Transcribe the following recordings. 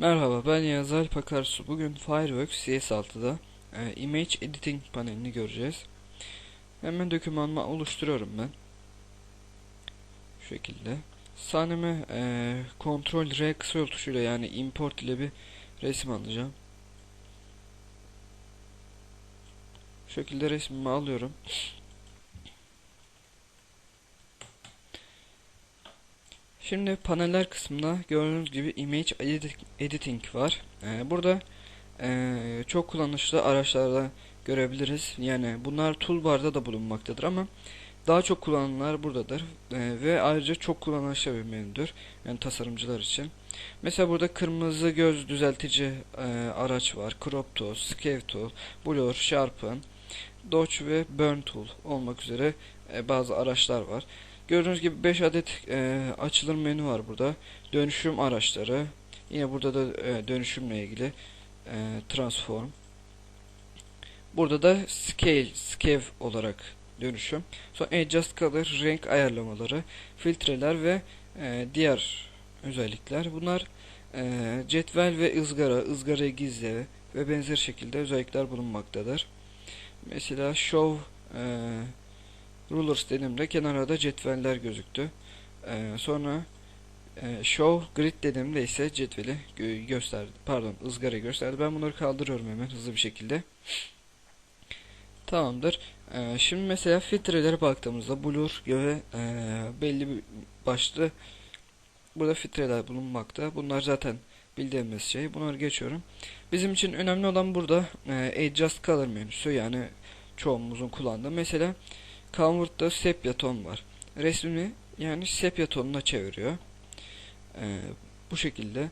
Merhaba ben Yağız Alp Akarsu. Bugün Fireworks CS6'da e, Image Editing panelini göreceğiz. Hemen dokümanımı oluşturuyorum ben. Şu şekilde. Sahneme e, Ctrl R kısa tuşuyla yani import ile bir resim alacağım. Şu şekilde resmimi alıyorum. Şimdi paneller kısmında gördüğünüz gibi Image Editing var. Ee, burada e, çok kullanışlı araçlarda görebiliriz. Yani bunlar toolbar'da da bulunmaktadır ama daha çok kullanılanlar buradadır. Ee, ve ayrıca çok kullanışlı bir menüdür. Yani tasarımcılar için. Mesela burada kırmızı göz düzeltici e, araç var. Crop Tool, Scale Tool, Blur, Sharpen, Dodge ve Burn Tool olmak üzere e, bazı araçlar var. Gördüğünüz gibi 5 adet e, açılım menü var burada. Dönüşüm araçları. Yine burada da e, dönüşümle ilgili e, transform. Burada da scale, scale olarak dönüşüm. Sonra adjust color, renk ayarlamaları, filtreler ve e, diğer özellikler. Bunlar e, cetvel ve ızgara, ızgarayı gizle ve benzer şekilde özellikler bulunmaktadır. Mesela show e, Rulers dediğimde kenarda cetveller gözüktü. Ee, sonra e, Show Grid dediğimde ise cetveli gö gösterdi. Pardon ızgarayı gösterdi. Ben bunları kaldırıyorum hemen hızlı bir şekilde. Tamamdır. Ee, şimdi mesela filtrelere baktığımızda blur ve e, belli bir başlı burada filtreler bulunmakta. Bunlar zaten bildiğimiz şey. Bunları geçiyorum. Bizim için önemli olan burada e, Adjust Color menüsü yani çoğumuzun kullandığı. Mesela Convert'ta sepya ton var. Resmini yani sepya tonuna çeviriyor. Ee, bu şekilde.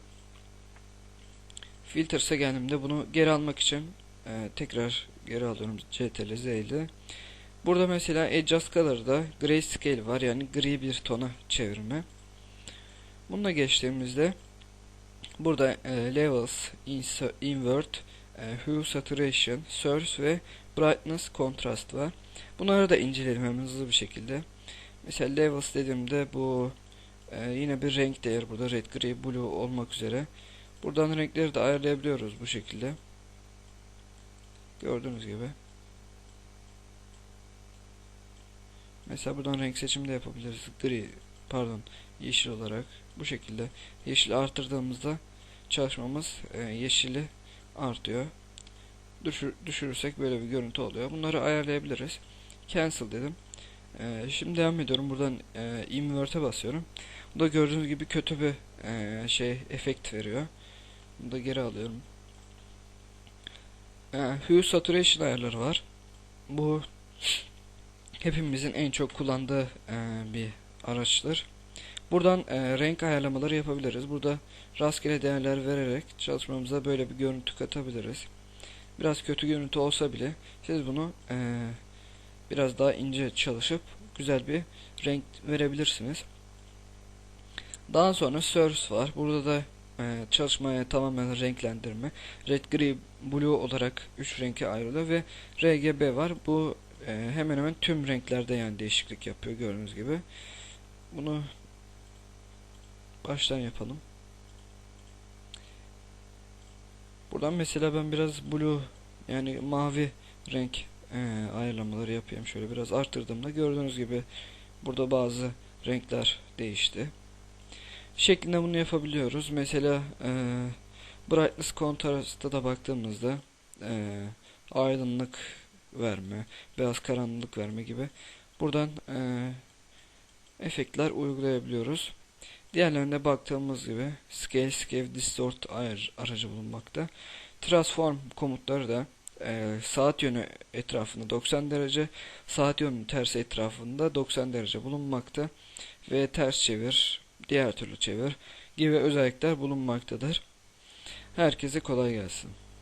Filters'e geldiğimde bunu geri almak için e, tekrar geri alıyorum CTRL Z ile. Burada mesela Adjust Color'da Grayscale var yani gri bir tona çevirme. Bununla geçtiğimizde burada e, Levels, Invert, Hue Saturation, Source ve Brightness Contrast var. Bunları da inceleyelim hemen hızlı bir şekilde. Mesela levels dediğimde bu e, yine bir renk değer burada red, gray, blue olmak üzere. Buradan renkleri de ayarlayabiliyoruz bu şekilde. Gördüğünüz gibi. Mesela buradan renk seçimi de yapabiliriz. Gri, pardon, yeşil olarak bu şekilde. Yeşil artırdığımızda çalışmamız e, yeşili artıyor. Düşür, düşürürsek böyle bir görüntü oluyor. Bunları ayarlayabiliriz. Cancel dedim. Ee, şimdi devam ediyorum. Buradan e, invert'e basıyorum. Bu da gördüğünüz gibi kötü bir e, şey efekt veriyor. Bunu da geri alıyorum. E, Hue Saturation ayarları var. Bu hepimizin en çok kullandığı e, bir araçtır. Buradan e, renk ayarlamaları yapabiliriz. Burada rastgele değerler vererek çalışmamıza böyle bir görüntü katabiliriz. Biraz kötü görüntü olsa bile siz bunu e, biraz daha ince çalışıp güzel bir renk verebilirsiniz. Daha sonra source var. Burada da e, çalışmaya tamamen renklendirme. Red, gri, blue olarak 3 renke ayrılıyor ve RGB var. Bu e, hemen hemen tüm renklerde yani değişiklik yapıyor gördüğünüz gibi. Bunu baştan yapalım. Buradan mesela ben biraz blue yani mavi renk e, ayarlamaları yapayım. Şöyle biraz arttırdığımda gördüğünüz gibi burada bazı renkler değişti. Şeklinde bunu yapabiliyoruz. Mesela e, brightness contrast'a da baktığımızda e, aydınlık verme, beyaz karanlık verme gibi buradan e, efektler uygulayabiliyoruz. Diğerlerine baktığımız gibi Scale, Scale, Distort ayar aracı bulunmakta. Transform komutları da e, saat yönü etrafında 90 derece, saat yönü tersi etrafında 90 derece bulunmakta ve ters çevir, diğer türlü çevir gibi özellikler bulunmaktadır. Herkese kolay gelsin.